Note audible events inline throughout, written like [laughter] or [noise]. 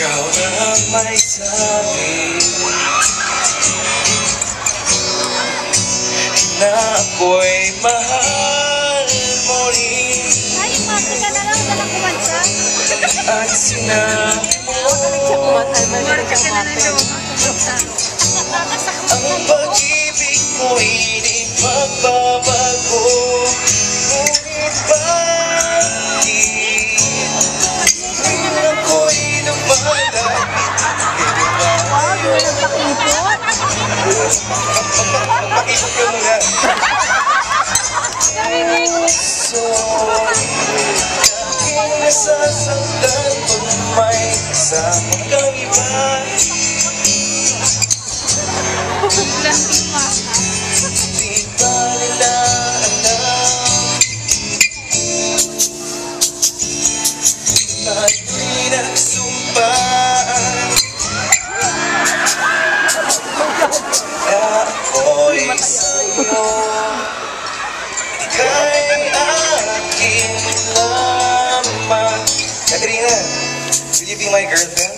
Ikaw ang may sabi. Na ako'y mahal mo rin. Ay, mati ka na lang, walang kumanta. At sinabi mo Ang pag-ibig mo'y di magbabago nasasaktan kung may kasama kang iba Di ba nila alam Tayo'y nagsumpaan Na ako'y sa'yo Ika'y akin lamang Katrina, will you be my girlfriend?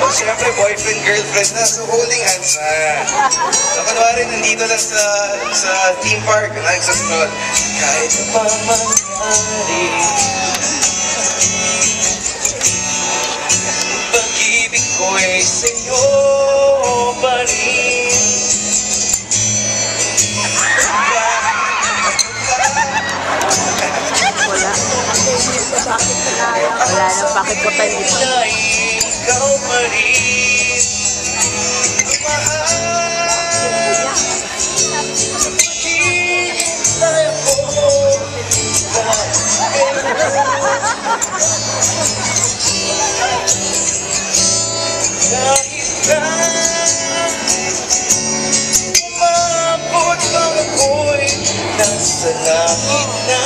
Oh, syempre, boyfriend, girlfriend na. So, holding hands na. So, kunwari, nandito lang sa, sa theme park, nagsastroll. Kahit pa mangyari. Bakit ko tayo dito. Na ikaw pa rin. Umabot ang ako'y nasa langit na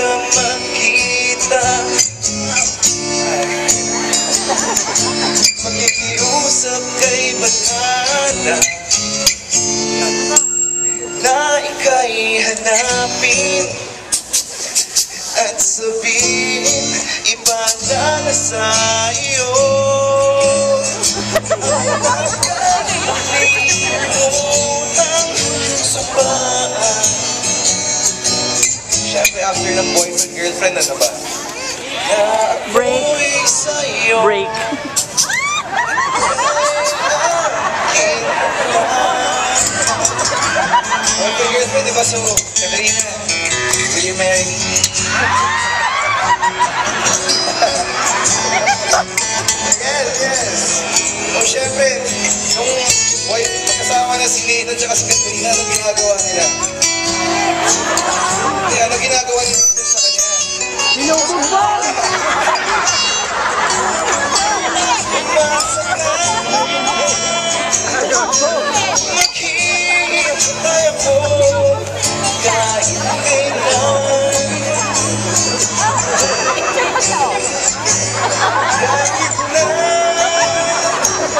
ka makita. Makikiusap kay Batana Na ika'y hanapin At sabihin Iba na na sa after ng boyfriend, girlfriend, ano ba? Break. Break. Boyfriend, girlfriend, di ba? So, Katrina, will you marry me? [laughs] yes, yes. Oh, syempre, nung boy, magkasama na si Nathan at si Katrina, anong ginagawa nila? Hindi, ano ginagawa nila sa kanya? Nilubog ba?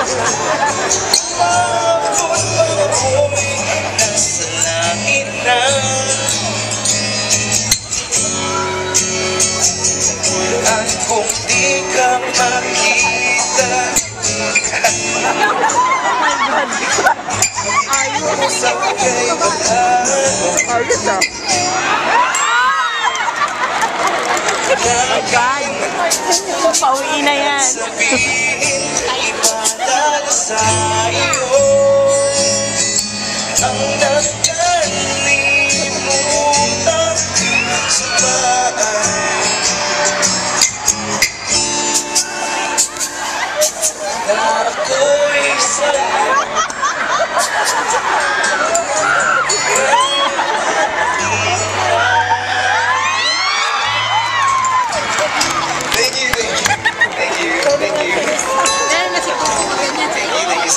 Ayos ah. Naging Pauwi na yan. Sabihin Ipadala sa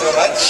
so much.